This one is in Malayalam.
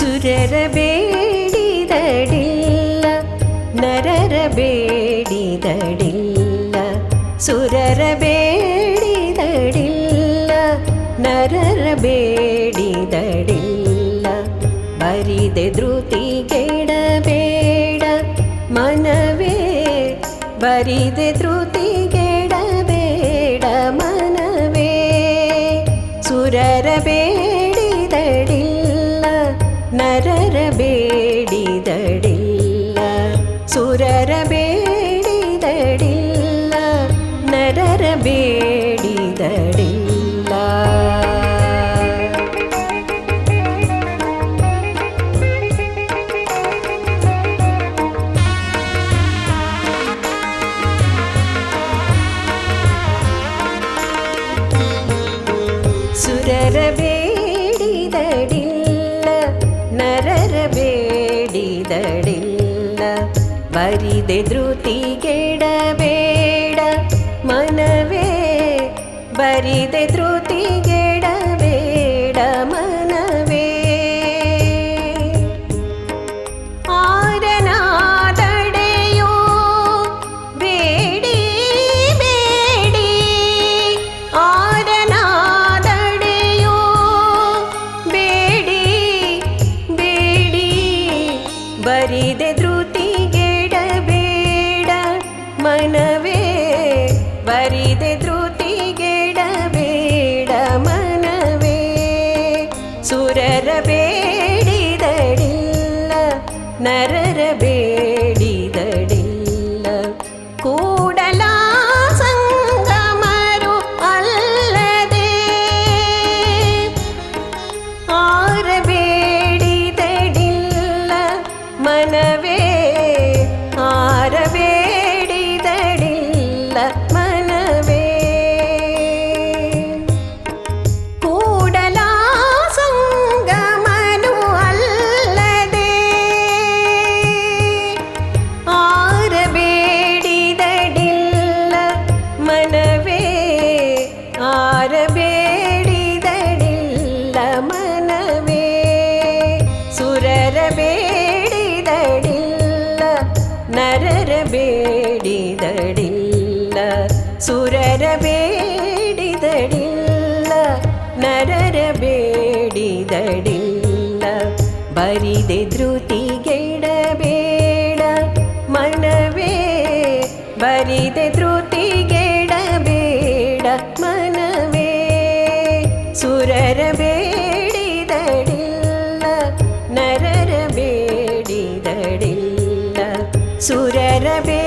സുരരബേടിതടില്ല നരരബേടിതടില്ല സുരരബേടിതടില്ല നരരബേടിതടില്ല വരിതെ ദ്രുതി കേടബേട മനവേ വരിതെ ദ്രുതി കേടബേട മനവേ സുരരബേടിതടില്ല നരരബേടിതടില്ല സുരരബേടിതടില്ല നരരബേടിതടില്ല സുരരബ ಬರಿದೆ ಧೃತಿಗೆಡಬೇಡ ಮನವೇ ಬರಿದೆ ಧೃತಿಗೆಡಬೇಡ ಮನವೇ ಆರನಾದಡೆಯೋ ಬೇಡಿ ಬೇಡಿ ಆರನಾದಡೆಯೋ ಬೇಡಿ ಬೇಡಿ ಬರಿದೆ ಮನವೇ ಬರಿದೆ ಧೃತಿಗೆಡಬೇಡ ಮನವೇ ಸುರರ ಬೇಡಿದಡಿಲ್ಲ ನರ വേടിതടില്ല സുരര വേടിതടില്ല നരര വേടിതടില്ല വരിത ദ്രുതികേടവേട മനവേ വരിത ദ്രുതികേടവേട മനവേ സുരര വേടിതടില്ല നരര വേടിതടില്ല സുരര വേ